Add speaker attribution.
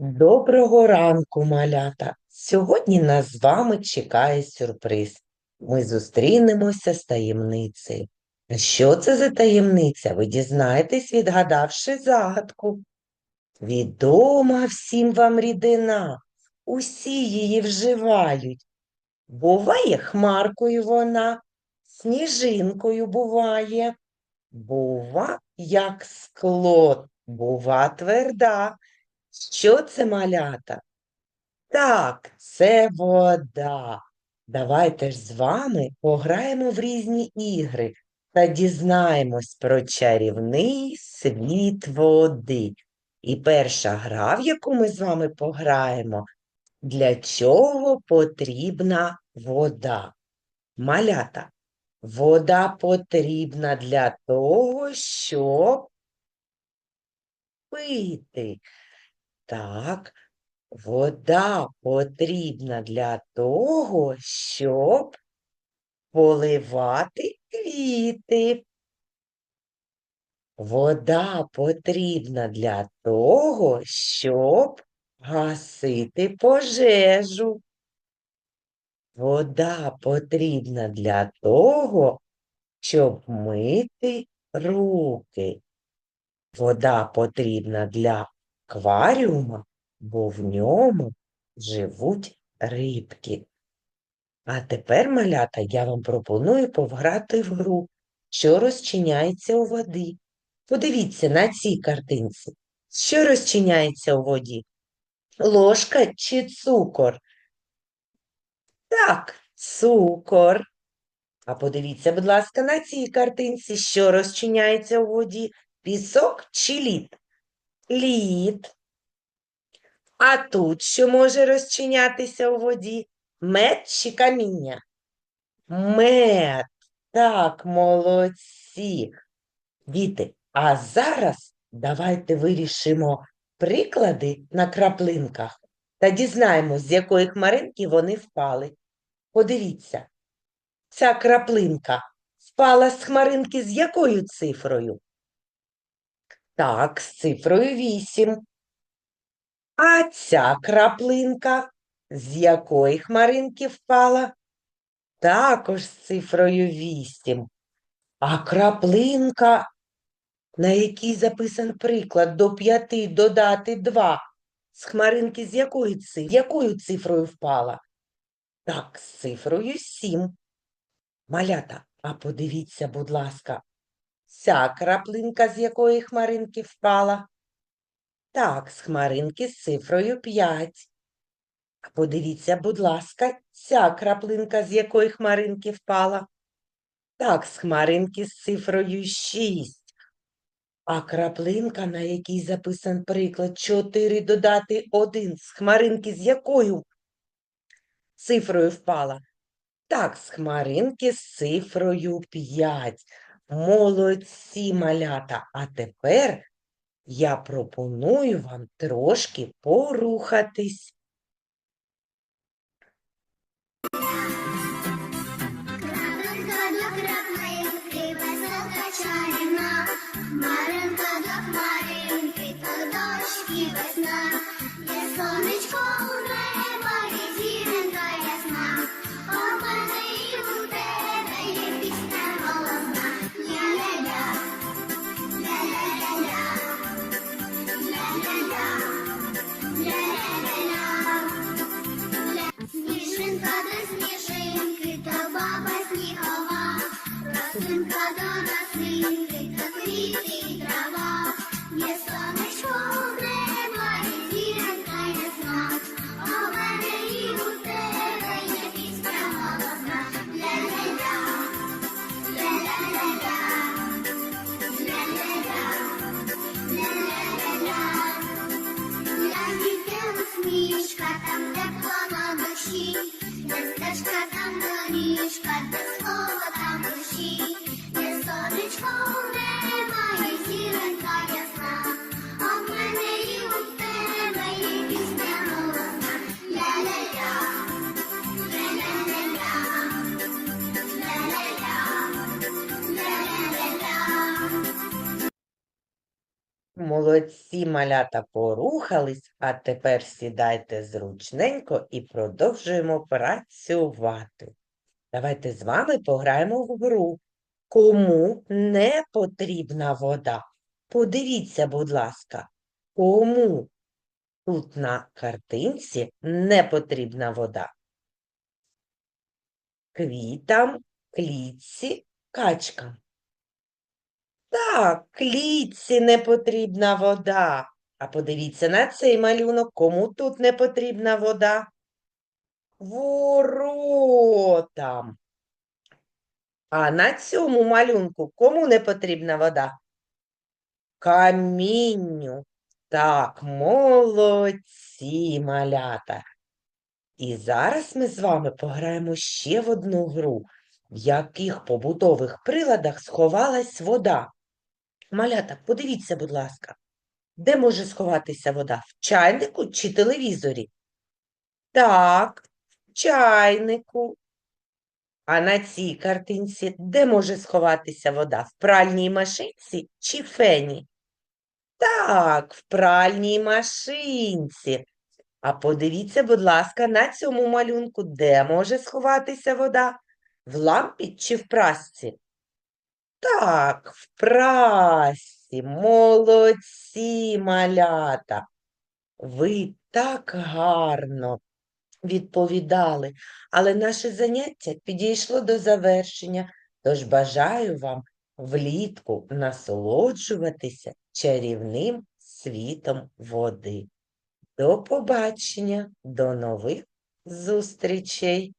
Speaker 1: Доброго ранку, малята! Сьогодні нас з вами чекає сюрприз. Ми зустрінемося з таємницею. Що це за таємниця? Ви дізнаєтесь, відгадавши загадку. Відома всім вам рідина, усі її вживають. Буває хмаркою вона, сніжинкою буває. Бува, як скло, бува тверда. Що це малята? Так, це вода. Давайте ж з вами пограємо в різні ігри та дізнаємось про чарівний світ води. І перша гра, в яку ми з вами пограємо, для чого потрібна вода? Малята, вода потрібна для того, щоб пити. Так, вода потрібна для того, щоб поливати квіти. Вода потрібна для того, щоб гасити пожежу. Вода потрібна для того, щоб мити руки. Вода потрібна для акваріума, бо в ньому живуть рибки. А тепер, малята, я вам пропоную пограти в гру, що розчиняється у воді. Подивіться на цій картинці. Що розчиняється у воді? Ложка чи цукор? Так, цукор. А подивіться, будь ласка, на цій картинці, що розчиняється у воді? Пісок чи лід? Лід. А тут що може розчинятися у воді? Мед чи каміння? Мед. Так, молодці. Діти, а зараз давайте вирішимо приклади на краплинках та дізнаємось, з якої хмаринки вони впали. Подивіться, ця краплинка впала з хмаринки з якою цифрою? Так, з цифрою 8. А ця краплинка з якої хмаринки впала? Також з цифрою 8. А краплинка, на якій записан приклад до 5 додати 2, з хмаринки з якої циф... якою цифрою впала? Так, з цифрою 7. Малята, а подивіться, будь ласка, ця краплинка з якої хмаринки впала? Так, з хмаринки з цифрою 5. А подивіться, будь ласка, ця краплинка з якої хмаринки впала? Так, з хмаринки з цифрою 6. А краплинка, на якій записан приклад 4 додати 1, з хмаринки з якою цифрою впала? Так, з хмаринки з цифрою 5. Молодці, малята. А тепер я пропоную вам трошки порухатись.
Speaker 2: Хмаринка до хмаринки, то дощ весна,
Speaker 1: Молодці малята порухались, а тепер сідайте зручненько і продовжуємо працювати. Давайте з вами пограємо в гру. Кому не потрібна вода? Подивіться, будь ласка, кому тут на картинці не потрібна вода? Квітам, клітці, качкам. Так, клітці не потрібна вода. А подивіться на цей малюнок, кому тут не потрібна вода? Воротам. А на цьому малюнку кому не потрібна вода? Камінню. Так, молодці, малята. І зараз ми з вами пограємо ще в одну гру, в яких побутових приладах сховалась вода. Малята, подивіться, будь ласка, де може сховатися вода? В чайнику чи телевізорі? Так, в чайнику. А на цій картинці де може сховатися вода? В пральній машинці чи фені? Так, в пральній машинці. А подивіться, будь ласка, на цьому малюнку, де може сховатися вода? В лампі чи в прасці? Так, в прасці. Молодці, малята. Ви так гарно відповідали, але наше заняття підійшло до завершення, тож бажаю вам влітку насолоджуватися чарівним світом води. До побачення, до нових зустрічей!